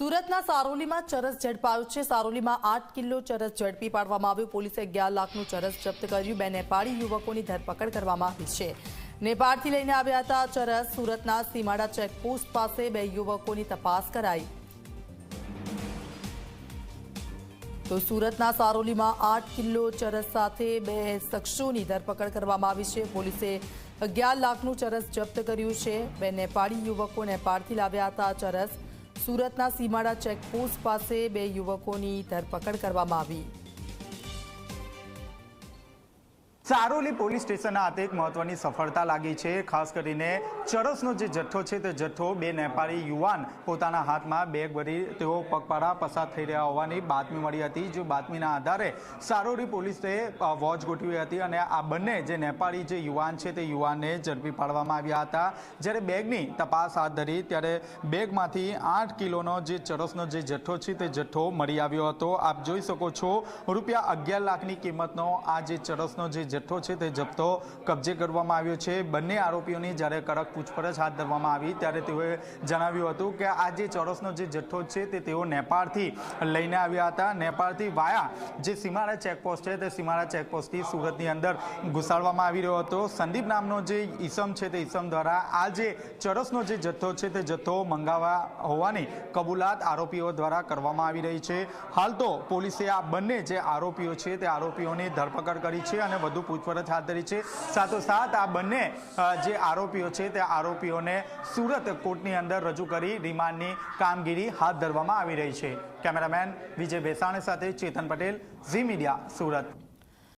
સુરતના સારોલીમાં ચરસ ઝડપાયું છે. સારોલીમાં આઠ કિલો ચરસ ઝડપી પાડવામાં આવ્યું. પોલીસે અગિયાર લાખનું ચરસ જપ્ત કર્યું. બે નેપાળી યુવકોની ધરપકડ કરવામાં આવી છે. નેપાળથી લઈને આવ્યા હતા ચરસ. સુરતના સીમાડા ચેકપોસ્ટ પાસે બે યુવકોની તપાસ કરાઈ. તો સુરતના સારોલીમાં આઠ કિલો ચરસ સાથે બે શખ્સોની ધરપકડ કરવામાં આવી છે. પોલીસે અગિયાર લાખનું ચરસ જપ્ત કર્યું છે. બે નેપાળી યુવકો નેપાળથી લાવ્યા હતા ચરસ. સુરતના સીમાડા ચેકપોસ્ટ પાસે બે યુવકોની ધરપકડ કરવામાં આવી. સારોલી પોલીસ સ્ટેશનના હાથે એક મહત્વની સફળતા લાગી છે. ખાસ કરીને ચરસનો જે જથ્થો છે તે જથ્થો બે નેપાળી યુવાન પોતાના હાથમાં બેગ ભરી તેઓ પગપાળા પસાર થઈ રહ્યા હોવાની બાતમી મળી હતી. જે બાતમીના આધારે સારોલી પોલીસે વોચ ગોઠવી હતી અને આ બંને જે નેપાળી જે યુવાન છે તે યુવાનને ઝડપી પાડવામાં આવ્યા હતા. જ્યારે બેગની તપાસ હાથ ધરી ત્યારે બેગમાંથી આઠ કિલોનો જે ચરસનો જે જથ્થો છે તે જથ્થો મળી આવ્યો હતો. આપ જોઈ શકો છો, રૂપિયા અગિયાર લાખની કિંમતનો આ જે ચરસનો જે જથ્થો છે તે જથ્થો કબજે કરવામાં આવ્યો છે. બંને આરોપીઓની જ્યારે કડક પૂછપરછ હાથ ધરવામાં આવી ત્યારે તેઓએ જણાવ્યું હતું કે આ જે ચોરસનો જે જથ્થો છે તે તેઓ નેપાળથી લઈને આવ્યા હતા. નેપાળથી વાયા જે સીમાડા ચેકપોસ્ટ છે તે સીમાડા ચેકપોસ્ટથી સુરતની અંદર ઘુસાડવામાં આવી રહ્યો હતો. સંદીપ નામનો જે ઈસમ છે તે ઈસમ દ્વારા આ જે ચરસનો જે જથ્થો છે તે જથ્થો મંગાવવા હોવાની કબૂલાત આરોપીઓ દ્વારા કરવામાં આવી રહી છે. હાલ તો પોલીસે આ બંને જે આરોપીઓ છે તે આરોપીઓની ધરપકડ કરી છે અને વધુ પૂછપરછ હાથ ધરી છે. સાથોસાથ આ બંને જે આરોપીઓ છે, તે આરોપીઓને સુરત કોર્ટની અંદર રજૂ કરી રિમાન્ડની કામગીરી હાથ ધરવામાં આવી રહી છે. કેમેરામેન વિજય ભેસાણી સાથે ચેતન પટેલ, ઝી મીડિયા સુરત.